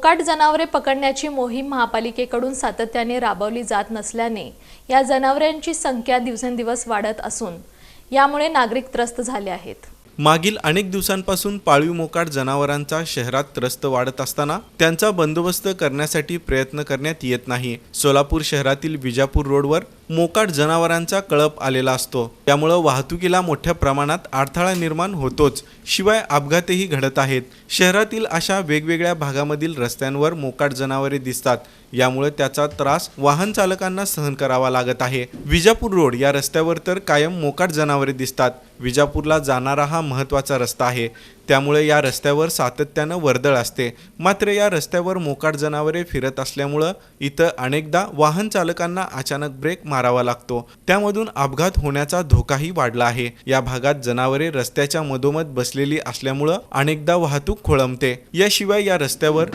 मोकाट जनावरे पकडण्याची मोहीम महापालिकेकडून सातत्याने राबवली जात नसल्याने या जनावरांची संख्या दिवसेंदिवस वाढत असून यामुळे नागरिक त्रस्त झाले आहेत. मागील अनेक दिवसांपासून पाळीव मोकाट जनावरांचा शहरात त्रस्त वाढत असताना त्यांचा बंदोबस्त करण्यासाठी प्रयत्न करण्यात येत नाही. सोलापूर शहरातील विजापूर रोडवर मोकाट जनावरांचा कळप आलेला असतो. त्यामुळं वाहतुकीला मोठ्या प्रमाणात अडथळा निर्माण होतोच. शिवाय अपघातही घडत आहेत. शहरातील अशा वेगवेगळ्या भागामधील रस्त्यांवर मोकाट जनावरे दिसतात. यामुळे त्याचा त्रास वाहन चालकांना सहन करावा लागत आहे. विजापूर रोड या रस्त्यावर तर कायम मोकाट जनावरे दिसतात. विजापूरला जाणारा हा महत्त्वाचा रस्ता आहे. त्यामुळे या रस्त्यावर सातत्यानं वर्दळ असते. मात्र या रस्त्यावर मोकाट जनावरे फिरत असल्यामुळं इथं अनेकदा वाहन चालकांना अचानक ब्रेक मारावा लागतो. त्यामधून अपघात होण्याचा धोकाही वाढला आहे. या भागात जनावरे रस्त्याच्या मधोमध बसलेली असल्यामुळं अनेकदा वाहतूक खोळंबते. याशिवाय या रस्त्यावर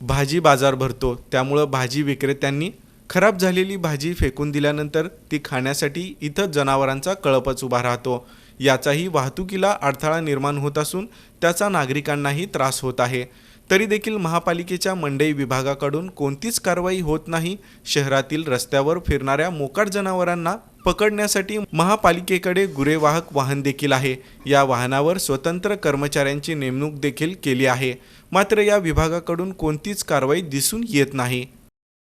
भाजी बाजार भरतो. त्यामुळं भाजी विक्रेत्यांनी खराब झालेली भाजी फेकून दिल्यानंतर ती खाण्यासाठी इथं जनावरांचा कळपच उभा राहतो. याचाही वाहतुकीला अडथळा निर्माण होत असून त्याचा नागरिकांनाही त्रास होत आहे. तरी देखील महापालिकेच्या मंडई विभागाकडून कोणतीच कारवाई होत नाही. शहरातील रस्त्यावर फिरणाऱ्या मोकाट जनावरांना पकडण्यासाठी महापालिकेकडे गुरेवाहक वाहन देखील आहे. या वाहनावर स्वतंत्र कर्मचाऱ्यांची नेमणूक देखील केली आहे. मात्र या विभागाकडून कोणतीच कारवाई दिसून येत नाही.